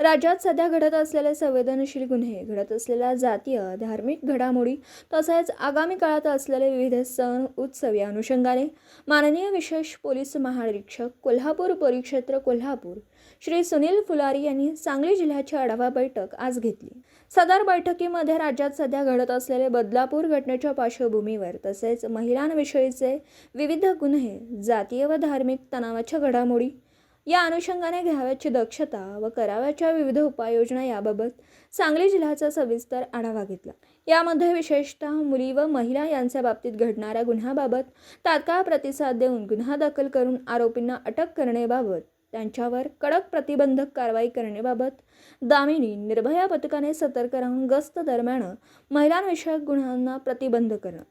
राज्यात सध्या घडत असलेले संवेदनशील गुन्हे घडत असलेल्या जातीय धार्मिक घडामोडी तसेच आगामी काळात असलेले विविध सण उत्सव या अनुषंगाने माननीय विशेष पोलीस महानिरीक्षक कोल्हापूर परिक्षेत्र कोल्हापूर श्री सुनील फुलारी यांनी सांगली जिल्ह्याची आढावा बैठक आज घेतली. सदर बैठकीमध्ये राज्यात सध्या घडत असलेले बदलापूर घटनेच्या पार्श्वभूमीवर तसेच महिलांविषयीचे विविध गुन्हे जातीय व धार्मिक तणावाच्या घडामोडी या अनुषंगाने घ्यावयाची दक्षता व करावयाच्या विविध उपाययोजना याबाबत सांगली जिल्ह्याचा सविस्तर आढावा घेतला. यामध्ये विशेषतः मुली व महिला यांच्या बाबतीत घडणाऱ्या गुन्ह्याबाबत तात्काळ प्रतिसाद देऊन गुन्हा दाखल करून आरोपींना अटक करण्याबाबत त्यांच्यावर कडक प्रतिबंधक कारवाई करण्याबाबत दामिनी निर्भया पथकाने सतर्क राहून गस्त दरम्यान महिलांविषयक गुन्ह्यांना प्रतिबंध करणं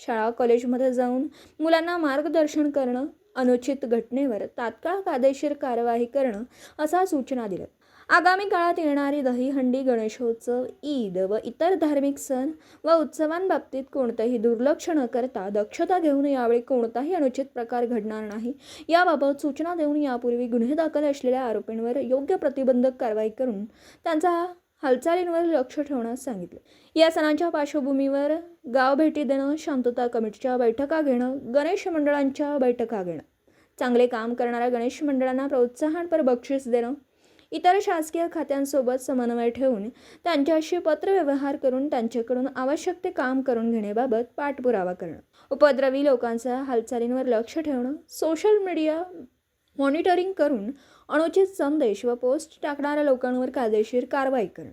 शाळा कॉलेजमध्ये जाऊन मुलांना मार्गदर्शन करणं अनुचित घटनेवर तात्काळ कायदेशीर कारवाई करणं असा सूचना दिल्या. आगामी काळात येणारी दहीहंडी गणेशोत्सव ईद व इतर धार्मिक सण व उत्सवांबाबतीत कोणतंही दुर्लक्ष न करता दक्षता घेऊन यावेळी कोणताही अनुचित प्रकार घडणार नाही. याबाबत सूचना देऊन यापूर्वी गुन्हे दाखल असलेल्या आरोपींवर योग्य प्रतिबंधक कारवाई करून त्यांचा हालचालींवर लक्ष ठेवण्यास सांगितले. या सणांच्या पार्श्वभूमीवर गाव भेटी देणं शांतता कमिटीच्या बैठका घेणं गणेश मंडळांच्या बैठका घेणं चांगले काम करणाऱ्या गणेश मंडळांना प्रोत्साहनपर बक्षीस देणं इतर शासकीय खात्यांसोबत समन्वय ठेवून त्यांच्याशी पत्रव्यवहार करून त्यांच्याकडून आवश्यक ते काम करून घेण्याबाबत पाठपुरावा करणं उपद्रवी लोकांच्या हालचालींवर लक्ष ठेवणं सोशल मीडिया मॉनिटरिंग करून अनुचित संदेश व पोस्ट टाकणाऱ्या लोकांवर कायदेशीर कारवाई करणं.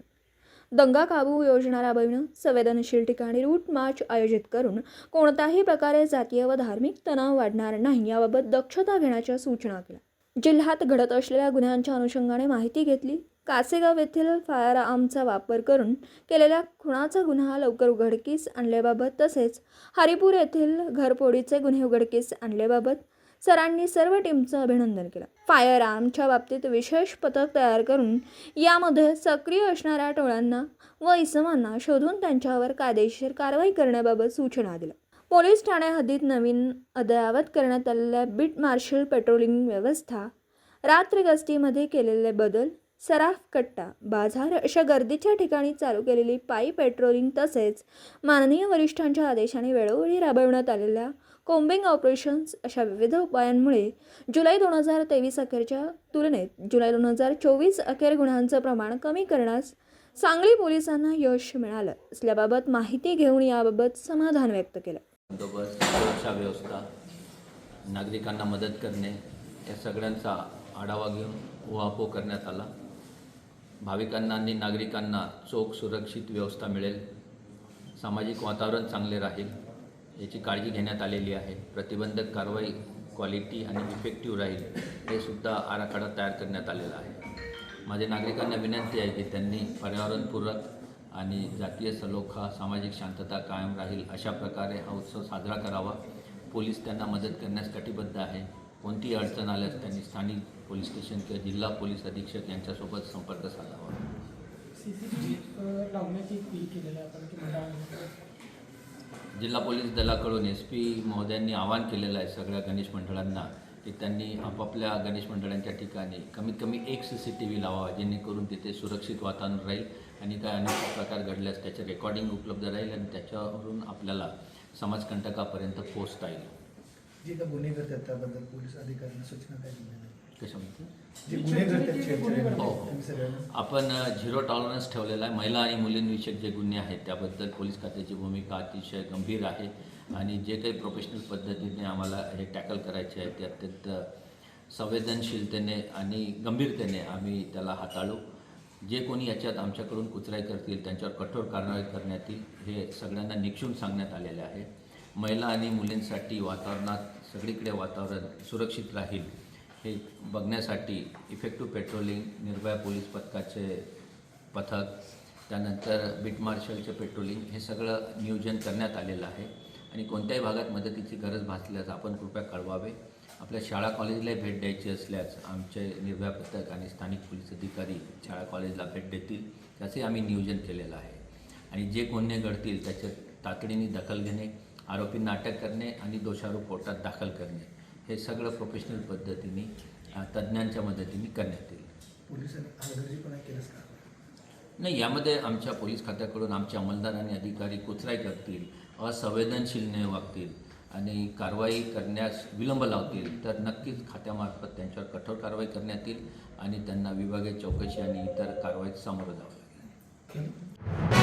दंगा काबू योजना राबविणं संवेदनशील ठिकाणी रूट मार्च आयोजित करून कोणत्याही प्रकारे जातीय व धार्मिक तणाव वाढणार नाही याबाबत दक्षता घेण्याच्या सूचना केल्या. जिल्ह्यात घडत असलेल्या गुन्ह्यांच्या अनुषंगाने माहिती घेतली. कासेगाव येथील फायर आर्मचा वापर करून केलेल्या खुणाचा गुन्हा लवकर उघडकीस आणल्याबाबत तसेच हरिपूर येथील घरफोडीचे गुन्हे उघडकीस आणल्याबाबत सरांनी सर्व टीमचं अभिनंदन केलं. फायर आर्मच्या बाबतीत विशेष पथक तयार करून यामध्ये सक्रिय असणाऱ्या टोळ्यांना व इसमांना शोधून त्यांच्यावर कायदेशीर कारवाई करण्याबाबत सूचना दिल्या. पोलीस ठाणे हद्दीत नवीन अद्ययावत करण्यात आलेल्या बीट मार्शल पेट्रोलिंग व्यवस्था रात्र गस्तीमध्ये केलेले बदल सराफ कट्टा बाजार अशा गर्दीच्या ठिकाणी चालू केलेली पायी पेट्रोलिंग तसेच माननीय वरिष्ठांच्या आदेशाने वेळोवेळी राबवण्यात आलेल्या कोम्बिंग ऑपरेशन्स अशा विविध उपायांमुळे जुलै दोन हजार तेवीस अखेरच्या तुलनेत जुलै दोन हजार चोवीस अखेर गुन्ह्यांचं प्रमाण कमी करण्यास सांगली पोलिसांना यश मिळालं असल्याबाबत माहिती घेऊन याबाबत समाधान व्यक्त केलं. बंदोबस्त सुरक्षा व्यवस्था नागरिकांना मदत करणे या सगळ्यांचा आढावा घेऊन उहापोह करण्यात आला. भाविकांना आणि नागरिकांना चोख सुरक्षित व्यवस्था मिळेल. सामाजिक वातावरण चांगले राहील याची काळजी घेण्यात आलेली आहे. प्रतिबंधक कारवाई क्वालिटी आणि इफेक्टिव्ह राहील हे सुद्धा आराखडा तयार करण्यात आलेला आहे. माझे नागरिकांना विनंती आहे की त्यांनी पर्यावरणपूरक आणि जातीय सलोखा सामाजिक शांतता कायम राहील अशा प्रकारे हा उत्सव साजरा करावा. पोलीस त्यांना मदत करण्यास कटिबद्ध आहे. कोणतीही अडचण आल्यास त्यांनी स्थानिक पोलीस स्टेशन किंवा जिल्हा पोलीस अधीक्षक यांच्यासोबत संपर्क साधावा. जिल्हा पोलीस दलाकडून एस पी महोदयांनी आवाहन केलेलं आहे सगळ्या गणेश मंडळांना की त्यांनी आपापल्या गणेश मंडळांच्या ठिकाणी कमीत कमी एक सी सी टी व्ही लावावा जेणेकरून तिथे सुरक्षित वातावरण राहील आणि काय अनेक प्रकार घडल्यास त्याचे रेकॉर्डिंग उपलब्ध राहील आणि त्याच्यावरून आपल्याला समाजकंटकापर्यंत पोचता येईल. जे काही गुन्हे करतात त्याबद्दल पोलीस अधिकाऱ्यांना सूचना काय दिल्या हो. सगळ्यांना आपण झिरो टॉलरन्स ठेवलेला आहे. महिला आणि मुलींविषयक जे गुन्हे आहेत त्याबद्दल पोलीस खात्याची भूमिका अतिशय गंभीर आहे. आणि जे काही प्रोफेशनल पद्धतीने आम्हाला हे टॅकल करायचे आहे ते अत्यंत संवेदनशीलतेने आणि गंभीरतेने आम्ही त्याला हाताळू. जे कोणी याच्यात आमच्याकडून कुचराई करतील त्यांच्यावर कठोर कारवाई करण्यात येईल हे सगळ्यांना निक्षून सांगण्यात आलेले आहे. महिला आणि मुलींसाठी वातावरणात सगळीकडे वातावरण सुरक्षित राहील. हे बघण्यासाठी इफेक्टिव्ह पेट्रोलिंग निर्भया पोलीस पथकाचे पथक त्यानंतर बीट मार्शलचे पेट्रोलिंग हे सगळं नियोजन करण्यात आलेलं आहे. आणि कोणत्याही भागात मदतीची गरज भासल्यास आपण कृपया कळवावे. आपल्या शाळा कॉलेजलाही भेट द्यायची असल्यास आमचे निर्भया पथक आणि स्थानिक पोलीस अधिकारी शाळा कॉलेजला भेट देतील. त्याचंही आम्ही नियोजन केलेलं आहे. आणि जे गुन्हे घडतील त्याचे तातडीने दखल घेणे आरोपींना अटक करणे आणि दोषारोप कोर्टात दाखल करणे. हे सगळं प्रोफेशनल पद्धतीने तज्ज्ञांच्या मदतीने करण्यात येईल. नाही यामध्ये आमच्या पोलीस खात्याकडून आमचे अंमलदार आणि अधिकारी कोचराई करतील असंवेदनशीलने वागतील आणि कारवाई करण्यास विलंब लावतील तर नक्कीच खात्यामार्फत त्यांच्यावर कठोर कारवाई करण्यात येईल आणि त्यांना विभागीय चौकशी आणि इतर कारवाईत सामोरं जावं लागेल.